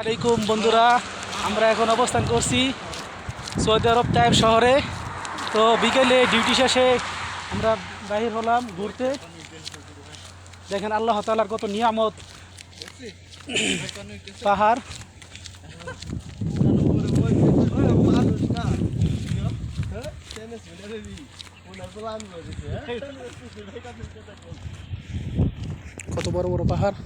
আলাইকুম বন্ধুরা, আমরা এখন অবস্থান করছি সৌদি আরব তাইব শহরে। তো বিকেলে ডিউটি শেষে আমরা বাহির হলাম ঘুরতে। দেখেন আল্লাহ তালার কত নিয়ামত। পাহাড়। কত বড় বড় পাহাড়?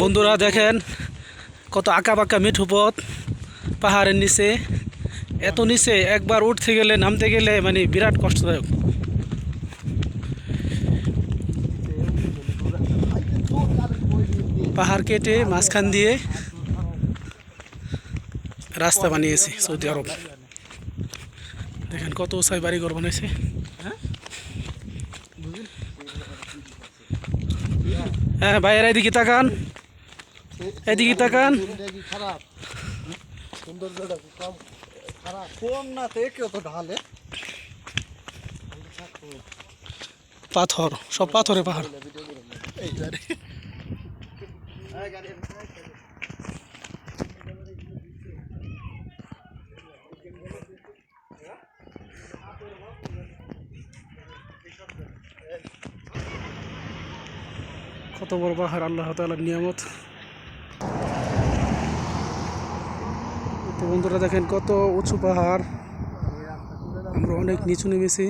বন্ধুরা দেখেন কত আঁকা বাঁকা মিঠু পথ, পাহাড়ের নিচে। এত নিচে একবার উঠতে গেলে, নামতে গেলে মানে বিরাট কষ্টদায়ক। পাহাড় কেটে মাঝখান দিয়ে রাস্তা বানিয়েছে সৌদি আরব। দেখেন কত উঁচাই বাড়িঘর বানাইছে হ্যাঁ ভাইয়ের এদিকে তাকান। এদিকে তাকান। পাথর সব পাথরে পাহাড়। কত বড় পাহাড় আল্লাহ তালার নিয়ামত। তো বন্ধুরা দেখেন কত উঁচু পাহাড়। আমরা অনেক নিচু নেমেছি।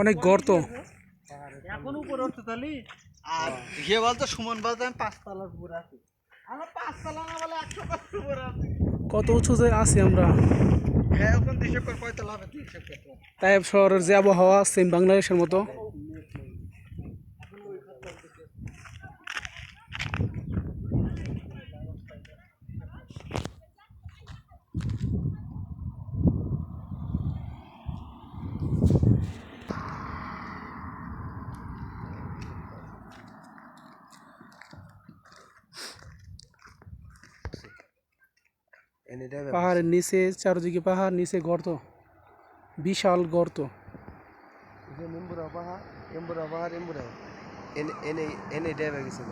অনেক গর্ত। এখন উপরে উঠতে তালি আর ইয়ে বলতো সুমন বলতো আমি পাঁচতলার উপরে আছি। আমরা পাঁচতলা না বলে একশো কষ্ট উপরে আছি। কত উঁচু যে আছি আমরা। হ্যাঁ তিনশো শহরের যে আবহাওয়া সেম বাংলাদেশের মতো। পাহাড়ের নিচে চারদিকে পাহাড় নিচে গর্ত। বিশাল গর্ত। এম্বুরা পাহাড় এম্বুরা পাহাড় এনে এনে এনে গেছিল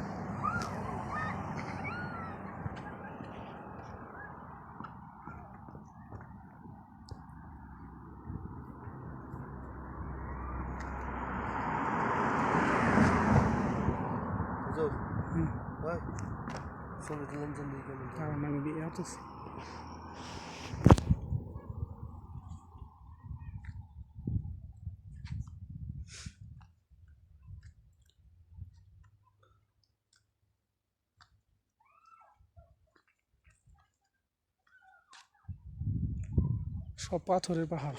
সব পাথরের পাহাড়।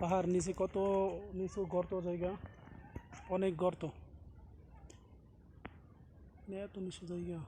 পাহাড় নিচে কত নিচু গর্ত জায়গা? অনেক গর্ত। এত নিচু জায়গা।